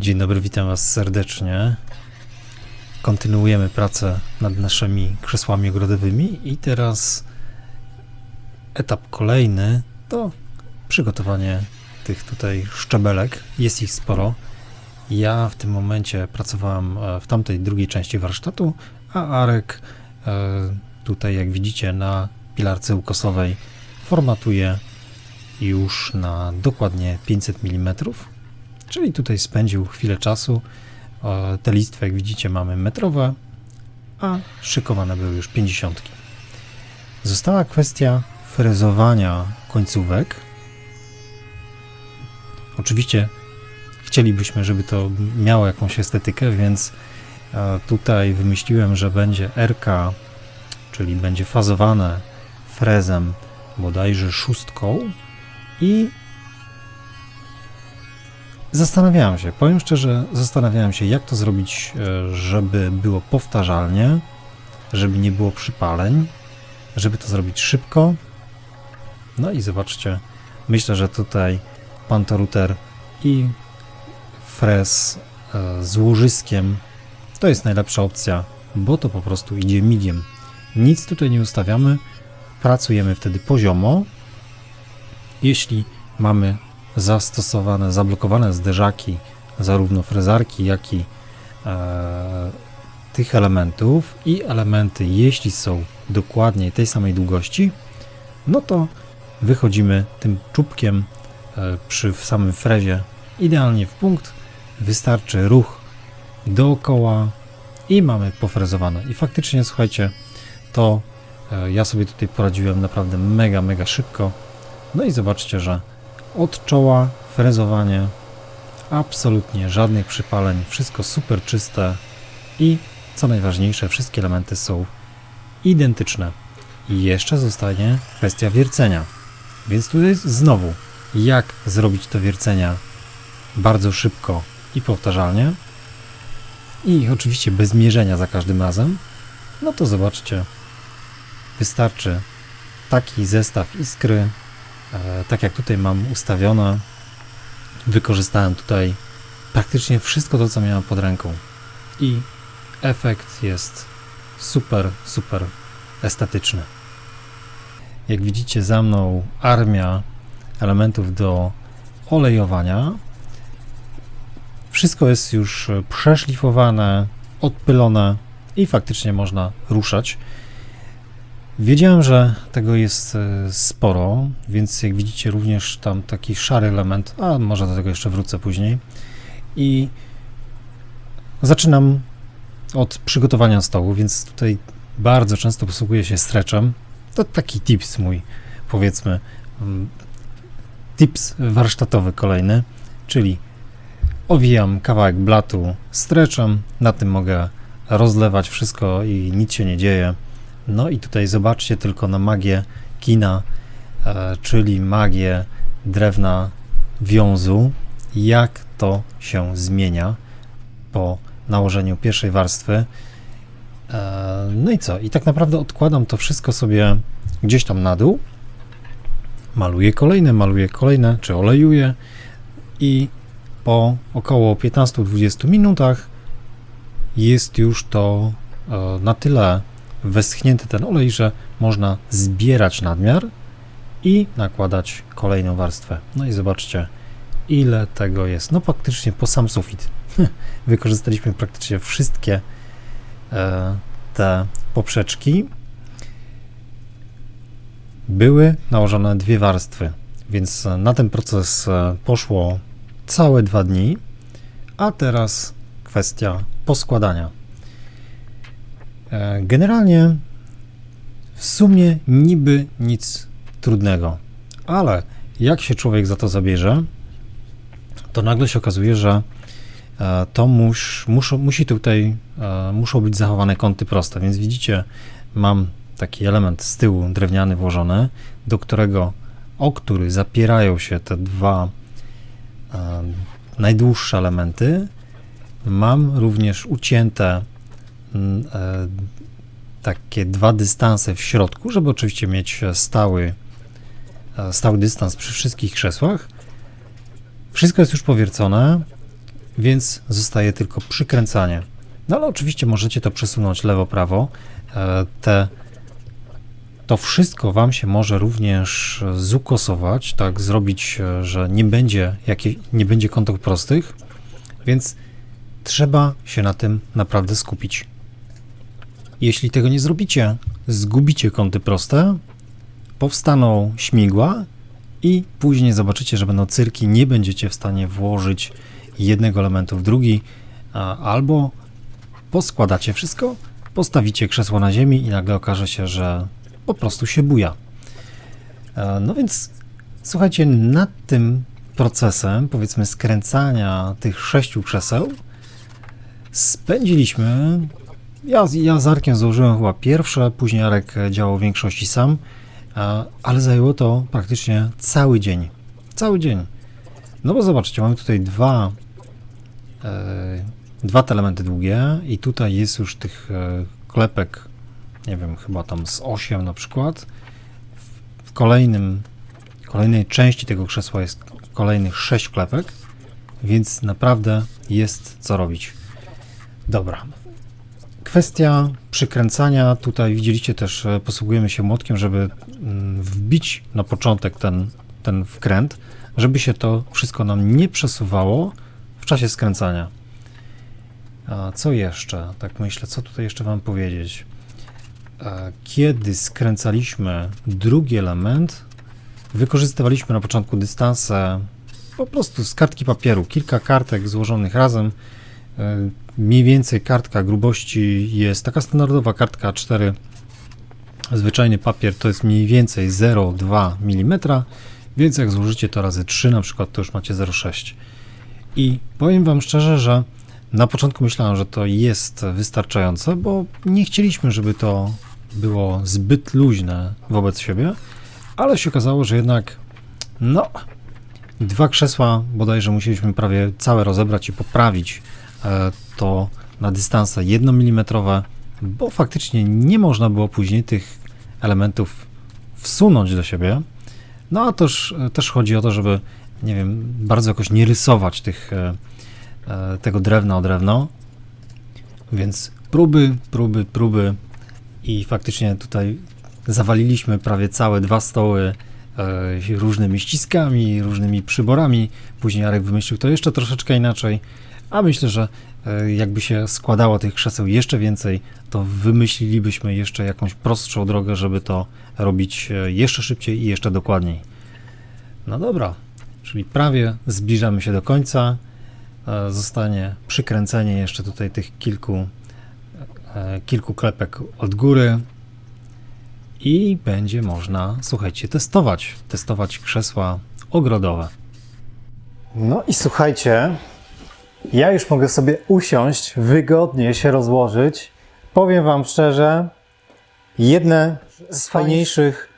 Dzień dobry, witam Was serdecznie. Kontynuujemy pracę nad naszymi krzesłami ogrodowymi i teraz etap kolejny to przygotowanie tych tutaj szczebelek. Jest ich sporo. Ja w tym momencie pracowałem e, w tamtej drugiej części warsztatu, a Arek e, tutaj jak widzicie na pilarce ukosowej formatuje już na dokładnie 500 mm. Czyli tutaj spędził chwilę czasu. Te listwy, jak widzicie, mamy metrowe, a szykowane były już 50. Została kwestia frezowania końcówek. Oczywiście chcielibyśmy, żeby to miało jakąś estetykę, więc e, tutaj wymyśliłem, że będzie RK, czyli będzie fazowane frezem bodajże szóstką i Zastanawiałem się, powiem szczerze, zastanawiałem się, jak to zrobić, e, żeby było powtarzalnie, żeby nie było przypaleń, żeby to zrobić szybko. No i zobaczcie, myślę, że tutaj pantoruter i frez e, z łożyskiem to jest najlepsza opcja, bo to po prostu idzie migiem. Nic tutaj nie ustawiamy, pracujemy wtedy poziomo. Jeśli mamy zastosowane, zablokowane zderzaki, zarówno frezarki, jak i e, tych elementów i elementy, jeśli są dokładnie tej samej długości, no to wychodzimy tym czubkiem e, przy samym frezie idealnie w punkt. Wystarczy ruch dookoła i mamy pofrezowane. I faktycznie, słuchajcie, to e, ja sobie tutaj poradziłem naprawdę mega, mega szybko. No i zobaczcie, że od czoła frezowanie, absolutnie żadnych przypaleń, wszystko super czyste. I co najważniejsze, wszystkie elementy są identyczne. I jeszcze zostanie kwestia wiercenia. Więc tutaj znowu, jak zrobić to wiercenia bardzo szybko i powtarzalnie. I oczywiście bez mierzenia za każdym razem, no to zobaczcie, wystarczy taki zestaw iskry, tak jak tutaj mam ustawione, wykorzystałem tutaj praktycznie wszystko to, co miałem pod ręką. I efekt jest super, super estetyczny. Jak widzicie za mną armia elementów do olejowania. Wszystko jest już przeszlifowane, odpylone i faktycznie można ruszać. Wiedziałem, że tego jest e, sporo, więc jak widzicie również tam taki szary element, a może do tego jeszcze wrócę później. I zaczynam od przygotowania stołu, więc tutaj bardzo często posługuję się stretchem. To taki tips mój, powiedzmy, mm, tips warsztatowy kolejny, czyli owijam kawałek blatu stretchem, na tym mogę rozlewać wszystko i nic się nie dzieje. No i tutaj zobaczcie tylko na magię kina, e, czyli magię drewna wiązu, jak to się zmienia po nałożeniu pierwszej warstwy. E, no i co? I tak naprawdę odkładam to wszystko sobie gdzieś tam na dół. Maluję kolejne, maluję kolejne, czy olejuję i po około 15-20 minutach jest już to e, na tyle weschnięty ten olej, że można zbierać nadmiar i nakładać kolejną warstwę. No i zobaczcie, ile tego jest. No praktycznie po sam sufit. Wykorzystaliśmy praktycznie wszystkie e, te poprzeczki. Były nałożone dwie warstwy, więc na ten proces e, poszło całe dwa dni, a teraz kwestia poskładania. E, generalnie w sumie niby nic trudnego, ale jak się człowiek za to zabierze, to nagle się okazuje, że e, to mus, muszą, musi tutaj, e, muszą być zachowane kąty proste, więc widzicie, mam taki element z tyłu drewniany włożony, do którego, o który zapierają się te dwa najdłuższe elementy. Mam również ucięte takie dwa dystanse w środku, żeby oczywiście mieć stały, e, stały dystans przy wszystkich krzesłach. Wszystko jest już powiercone. więc zostaje tylko przykręcanie. No ale oczywiście możecie to przesunąć lewo-prawo. E, Te, to wszystko Wam się może również zukosować, tak zrobić, e, że nie będzie, jakie, nie będzie kątów prostych, więc trzeba się na tym naprawdę skupić. Jeśli tego nie zrobicie, zgubicie kąty proste, powstaną śmigła i później zobaczycie, że będą cyrki, nie będziecie w stanie włożyć jednego elementu w drugi, albo poskładacie wszystko, postawicie krzesło na ziemi i nagle okaże się, że po prostu się buja. E, No więc słuchajcie, nad tym procesem, powiedzmy, skręcania tych sześciu krzeseł, spędziliśmy. Ja, ja z Arkiem złożyłem chyba pierwsze, później Arek działał w większości sam, ale zajęło to praktycznie cały dzień. Cały dzień. No bo zobaczcie, mamy tutaj dwa, e, dwa elementy długie i tutaj jest już tych e, klepek, nie wiem, chyba tam z 8 na przykład. W, w kolejnym, kolejnej części tego krzesła jest kolejnych 6 klepek, więc naprawdę jest co robić. Dobra. Kwestia przykręcania. Tutaj widzieliście też, e, posługujemy się młotkiem, żeby mm, wbić na początek ten, ten wkręt, żeby się to wszystko nam nie przesuwało w czasie skręcania. A co jeszcze? Tak myślę, co tutaj jeszcze Wam powiedzieć? E, Kiedy skręcaliśmy drugi element, wykorzystywaliśmy na początku dystanse po prostu z kartki papieru, kilka kartek złożonych razem. E, Mniej więcej kartka grubości jest taka standardowa kartka 4. Zwyczajny papier to jest mniej więcej 0,2 mm, więc jak złożycie to razy 3 na przykład, to już macie 0,6. I powiem Wam szczerze, że na początku myślałem, że to jest wystarczające, bo nie chcieliśmy, żeby to było zbyt luźne wobec siebie, ale się okazało, że jednak no, dwa krzesła bodajże musieliśmy prawie całe rozebrać i poprawić to na dystanse 1 mm, bo faktycznie nie można było później tych elementów wsunąć do siebie. No a też, też chodzi o to, żeby, nie wiem, bardzo jakoś nie rysować tych, e, e, tego drewna o drewno. Więc próby, próby, próby i faktycznie tutaj zawaliliśmy prawie całe dwa stoły e, różnymi ściskami, różnymi przyborami. Później Jarek wymyślił to jeszcze troszeczkę inaczej, a myślę, że e, jakby się składało tych krzeseł jeszcze więcej, to wymyślilibyśmy jeszcze jakąś prostszą drogę, żeby to robić e, jeszcze szybciej i jeszcze dokładniej. No dobra, czyli prawie zbliżamy się do końca. E, Zostanie przykręcenie jeszcze tutaj tych kilku, kilku klepek od góry i będzie można, słuchajcie, testować, testować krzesła ogrodowe. No i słuchajcie, ja już mogę sobie usiąść, wygodnie się rozłożyć. Powiem Wam szczerze, jedne z fajniejszych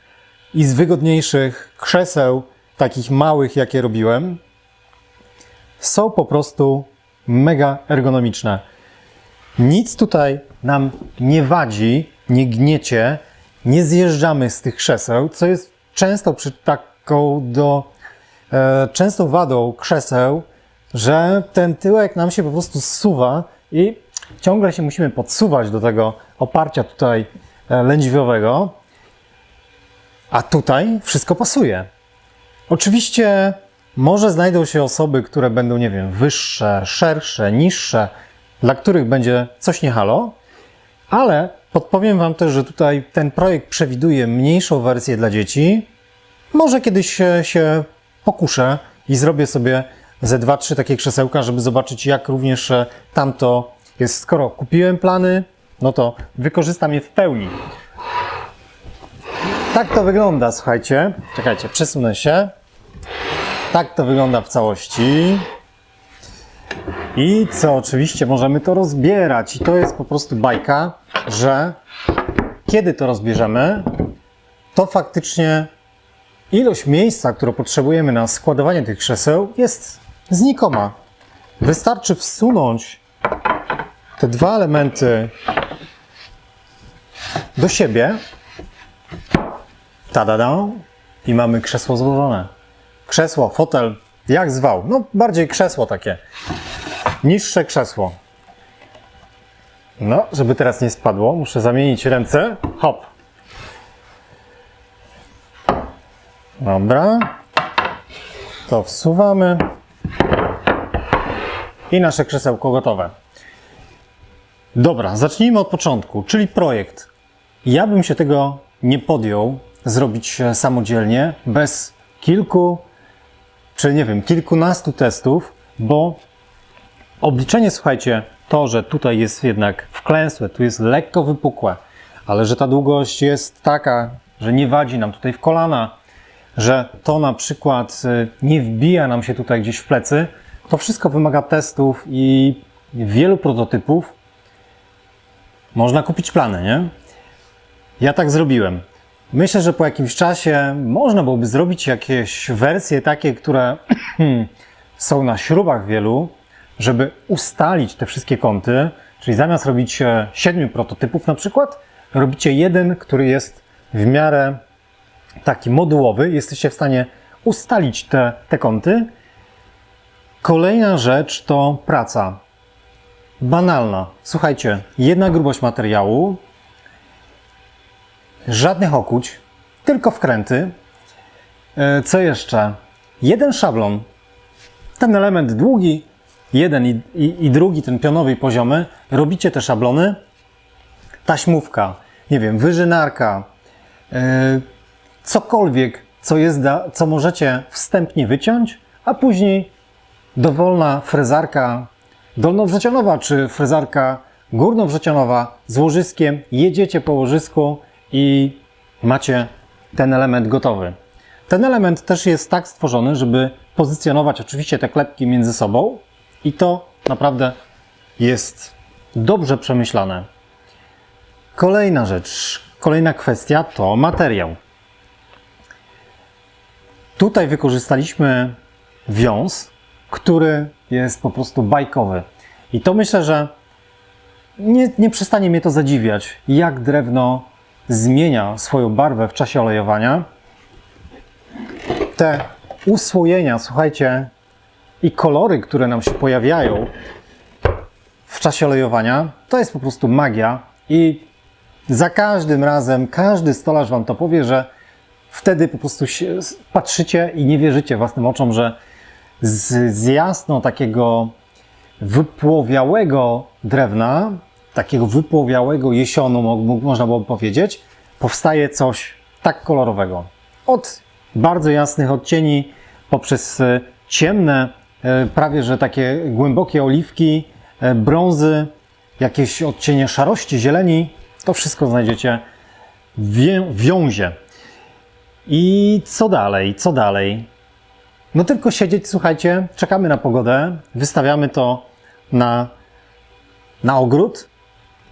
i z wygodniejszych krzeseł, takich małych, jakie robiłem, są po prostu mega ergonomiczne. Nic tutaj nam nie wadzi, nie gniecie, nie zjeżdżamy z tych krzeseł, co jest często przy taką do e, częstą wadą krzeseł, że ten tyłek nam się po prostu zsuwa i ciągle się musimy podsuwać do tego oparcia tutaj e, lędźwiowego, a tutaj wszystko pasuje. Oczywiście może znajdą się osoby, które będą, nie wiem, wyższe, szersze, niższe, dla których będzie coś nie halo, ale podpowiem Wam też, że tutaj ten projekt przewiduje mniejszą wersję dla dzieci. Może kiedyś się, się pokuszę i zrobię sobie ze dwa, trzy takie krzesełka, żeby zobaczyć, jak również e, tamto jest. Skoro kupiłem plany, no to wykorzystam je w pełni. Tak to wygląda, słuchajcie. Czekajcie, przesunę się. Tak to wygląda w całości. I co oczywiście możemy to rozbierać. I to jest po prostu bajka, że kiedy to rozbierzemy, to faktycznie ilość miejsca, którą potrzebujemy na składowanie tych krzeseł jest znikoma. Wystarczy wsunąć te dwa elementy do siebie. Tada, i mamy krzesło złożone. Krzesło, fotel, jak zwał. No bardziej krzesło takie. niższe krzesło. No, żeby teraz nie spadło, muszę zamienić ręce. Hop. Dobra. To wsuwamy. I nasze krzesełko gotowe. Dobra, zacznijmy od początku, czyli projekt. Ja bym się tego nie podjął zrobić e, samodzielnie, bez kilku, czy nie wiem, kilkunastu testów, bo obliczenie, słuchajcie, to, że tutaj jest jednak wklęsłe, tu jest lekko wypukłe, ale że ta długość jest taka, że nie wadzi nam tutaj w kolana, że to na przykład y, nie wbija nam się tutaj gdzieś w plecy, to wszystko wymaga testów i wielu prototypów. Można kupić plany, nie? Ja tak zrobiłem. Myślę, że po jakimś czasie można byłoby zrobić jakieś wersje takie, które są na śrubach wielu, żeby ustalić te wszystkie kąty. Czyli zamiast robić e, siedmiu prototypów na przykład, robicie jeden, który jest w miarę taki modułowy. Jesteście w stanie ustalić te, te kąty. Kolejna rzecz to praca. Banalna. Słuchajcie, jedna grubość materiału, żadnych okuć, tylko wkręty. E, Co jeszcze? Jeden szablon. Ten element długi, jeden i, i, i drugi, ten pionowy i poziomy, robicie te szablony. Taśmówka, nie wiem, wyżynarka, e, cokolwiek, co, jest da, co możecie wstępnie wyciąć, a później dowolna frezarka dolnowrzecionowa czy frezarka górnowrzecionowa z łożyskiem, jedziecie po łożysku i macie ten element gotowy. Ten element też jest tak stworzony, żeby pozycjonować oczywiście te klepki między sobą i to naprawdę jest dobrze przemyślane. Kolejna rzecz, kolejna kwestia to materiał. Tutaj wykorzystaliśmy wiąz, który jest po prostu bajkowy. I to myślę, że nie, nie przestanie mnie to zadziwiać, jak drewno zmienia swoją barwę w czasie olejowania. Te usłojenia, słuchajcie, i kolory, które nam się pojawiają w czasie olejowania, to jest po prostu magia. I za każdym razem każdy stolarz Wam to powie, że wtedy po prostu patrzycie i nie wierzycie własnym oczom, że z, z jasno takiego wypłowiałego drewna, takiego wypłowiałego jesionu, mo- mo- można byłoby powiedzieć, powstaje coś tak kolorowego. Od bardzo jasnych odcieni, poprzez e, ciemne, e, prawie że takie głębokie oliwki, e, brązy, jakieś odcienie szarości, zieleni, to wszystko znajdziecie w wiązie. I co dalej? Co dalej? No tylko siedzieć, słuchajcie, czekamy na pogodę, wystawiamy to na, na ogród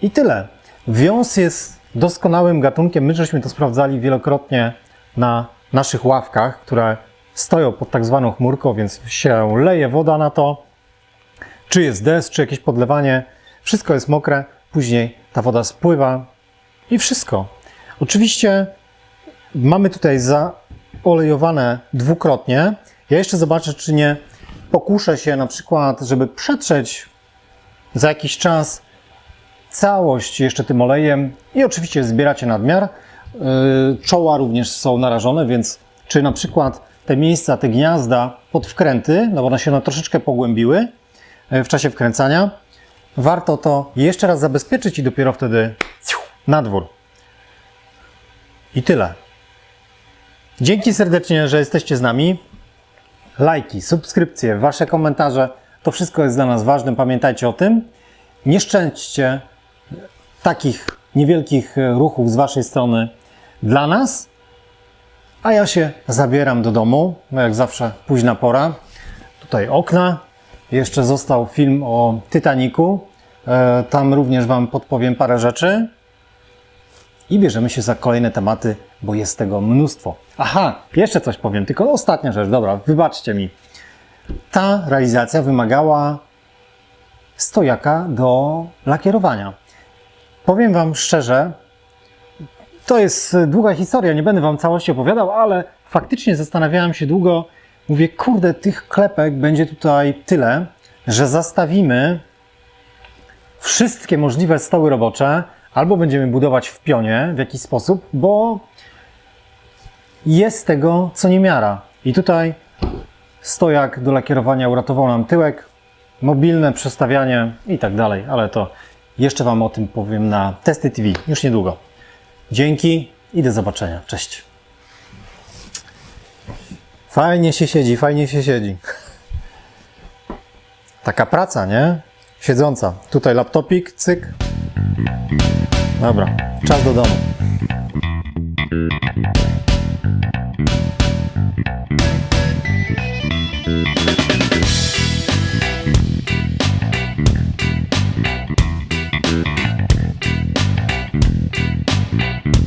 i tyle. Wiąz jest doskonałym gatunkiem. My żeśmy to sprawdzali wielokrotnie na naszych ławkach, które stoją pod tak zwaną chmurką, więc się leje woda na to. Czy jest deszcz, czy jakieś podlewanie, wszystko jest mokre, później ta woda spływa i wszystko. Oczywiście mamy tutaj zaolejowane dwukrotnie. Ja jeszcze zobaczę, czy nie pokuszę się na przykład, żeby przetrzeć za jakiś czas całość jeszcze tym olejem i oczywiście zbieracie nadmiar. Yy, Czoła również są narażone, więc czy na przykład te miejsca, te gniazda pod wkręty, no bo one się na troszeczkę pogłębiły yy, w czasie wkręcania, warto to jeszcze raz zabezpieczyć i dopiero wtedy na dwór. I tyle. Dzięki serdecznie, że jesteście z nami. Lajki, subskrypcje, wasze komentarze to wszystko jest dla nas ważne. Pamiętajcie o tym. Nie szczęście takich niewielkich e, ruchów z waszej strony dla nas. A ja się zabieram do domu. No jak zawsze późna pora. Tutaj okna. Jeszcze został film o Titaniku. E, Tam również wam podpowiem parę rzeczy i bierzemy się za kolejne tematy, bo jest tego mnóstwo. Aha, jeszcze coś powiem, tylko ostatnia rzecz, dobra, wybaczcie mi. Ta realizacja wymagała stojaka do lakierowania. Powiem Wam szczerze, to jest długa historia, nie będę Wam całości opowiadał, ale faktycznie zastanawiałem się długo, mówię, kurde, tych klepek będzie tutaj tyle, że zastawimy wszystkie możliwe stoły robocze, albo będziemy budować w pionie w jakiś sposób, bo jest tego co niemiara. I tutaj stojak do lakierowania uratował nam tyłek, mobilne przestawianie i tak dalej, ale to jeszcze Wam o tym powiem na Testy TV już niedługo. Dzięki i do zobaczenia. Cześć. Fajnie się siedzi, fajnie się siedzi. Taka praca, nie? Siedząca. Tutaj laptopik, cyk. Dobra, czas do domu. Mm-hmm.